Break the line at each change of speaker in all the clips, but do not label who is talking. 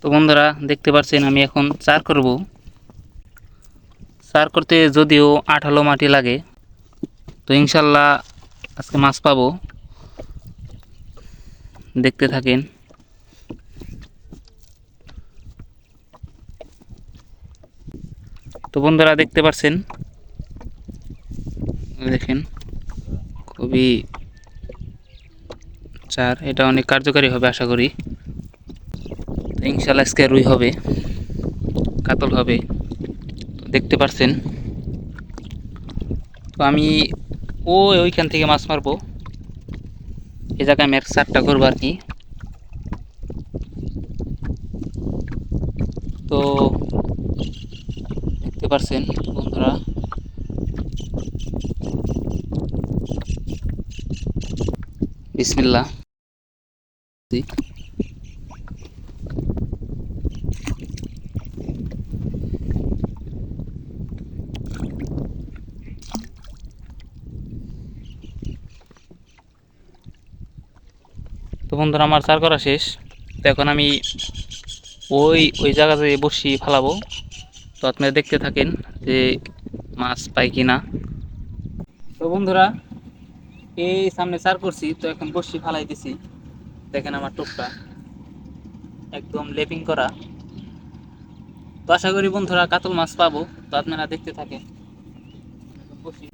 তো বন্ধুরা, দেখতে পাচ্ছেন আমি এখন চার করব। চার করতে যদিও আঠালো মাটি লাগে, তো ইনশাল্লাহ আজকে মাছ পাবো। দেখতে থাকেন। তো বন্ধুরা, দেখতে পাচ্ছেন দেখেন, খুবই চার, এটা অনেক কার্যকারী হবে, আশা করি। ইনশাল্লাহ আজকে রুই হবে, কাতল হবে, দেখতে পারছেন। তো আমি ও ওইখান থেকে মাছ মারবো। এই জায়গায় আমি এক চারটা করব আর কি। তো দেখতে পারছেন বন্ধুরা। বিসমিল্লাহ। তো বন্ধুরা, আমার চার করা শেষ। তো এখন আমি ওই ওই জায়গাতে বসি ফালাবো। তো আপনারা দেখতে থাকেন যে মাছ পাই কি না তো বন্ধুরা, এই সামনে চার করছি, তো এখন বসি ফালাই দিছি। দেখেন আমার টোপটা একদম লেপিং করা। তো আশা করি বন্ধুরা কাতল মাছ পাবো। তো আপনারা দেখতে থাকেন। বসি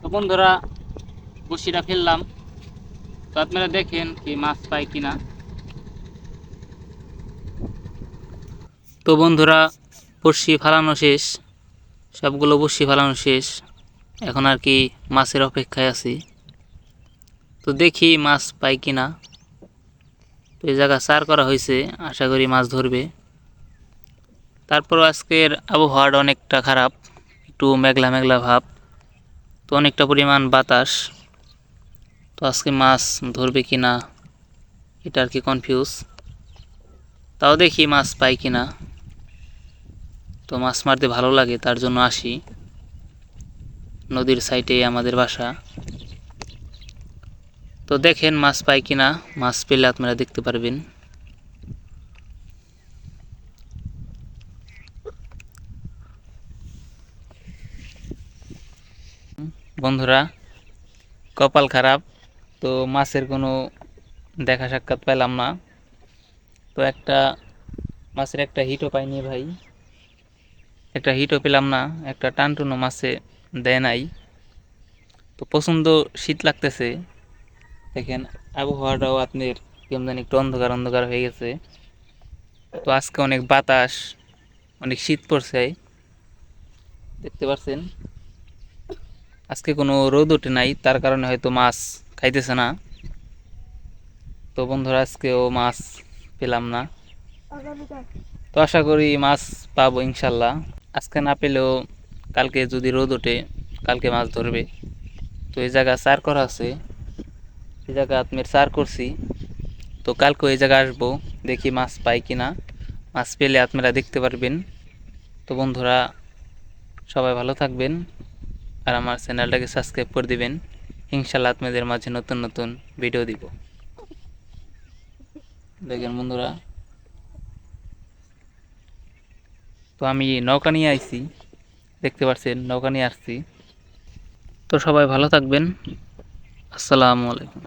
তো বন্ধুরা বসিটা ফেললাম। তো আপনারা দেখেন কি মাছ পাই কিনা। তো বন্ধুরা বসি ফালানো শেষ। সবগুলো বসি ফালানো শেষ। এখন আর কি মাছের অপেক্ষায় আছি। তো দেখি মাছ পাই কিনা। তো এই জায়গা চার করা হয়েছে, আশা করি মাছ ধরবে। তারপর আজকের আবহাওয়াটা অনেকটা খারাপ। একটু মেঘলা মেঘলা ভাব, তো অনেকটা পরিমাণ বাতাস। তো আজকে মাছ ধরবে কি না, এটা আর কি কনফিউজ তাও দেখি মাছ পাই কি না। তো মাছ মারতে ভালো লাগে, তার জন্য আসি। নদীর সাইডে আমাদের বাসা। তো দেখেন মাছ পাই কি না, মাছ পেলে আপনারা দেখতে পারবেন। বন্ধুরা, কপাল খারাপ, তো মাছের কোনো দেখা সাক্ষাৎ পেলাম না। তো একটা, মাছের একটা হিটও পাইনি ভাই। একটা হিটও পেলাম না, একটা টানটুনো মাছে দেয় নাই। তো প্রচণ্ড শীত লাগতেছে। দেখেন, আবহাওয়াটাও আপনার কেমন জানি একটু অন্ধকার অন্ধকার হয়ে গেছে। তো আজকে অনেক বাতাস, অনেক শীত পড়ছে। দেখতে পাচ্ছেন আজকে কোনো রোদ ওঠে নাই, তার কারণে হয়তো মাছ খাইতেছে না। তো বন্ধুরা, আজকেও মাছ পেলাম না। তো আশা করি মাছ পাবো ইনশাল্লাহ। আজকে না পেলেও কালকে যদি রোদ ওঠে, কালকে মাছ ধরবে। তো এই জায়গা চার করা আছে। এই জায়গা আপনার চার করছি। তো কালকে এই জায়গা আসব, দেখি মাছ পাই কি না মাছ পেলে আপনারা দেখতে পারবেন। তো বন্ধুরা, সবাই ভালো থাকবেন। আর আমার চ্যানেলটাকে সাবস্ক্রাইব করে দিবেন। ইনশাল্লাহ আপনাদের মাঝে নতুন নতুন ভিডিও দিব। দেখেন বন্ধুরা। তো আমি নৌকা নিয়ে আইছি। দেখতে পাচ্ছেন, নৌকা নিয়ে আসছি। তো সবাই ভালো থাকবেন। আসসালামু আলাইকুম।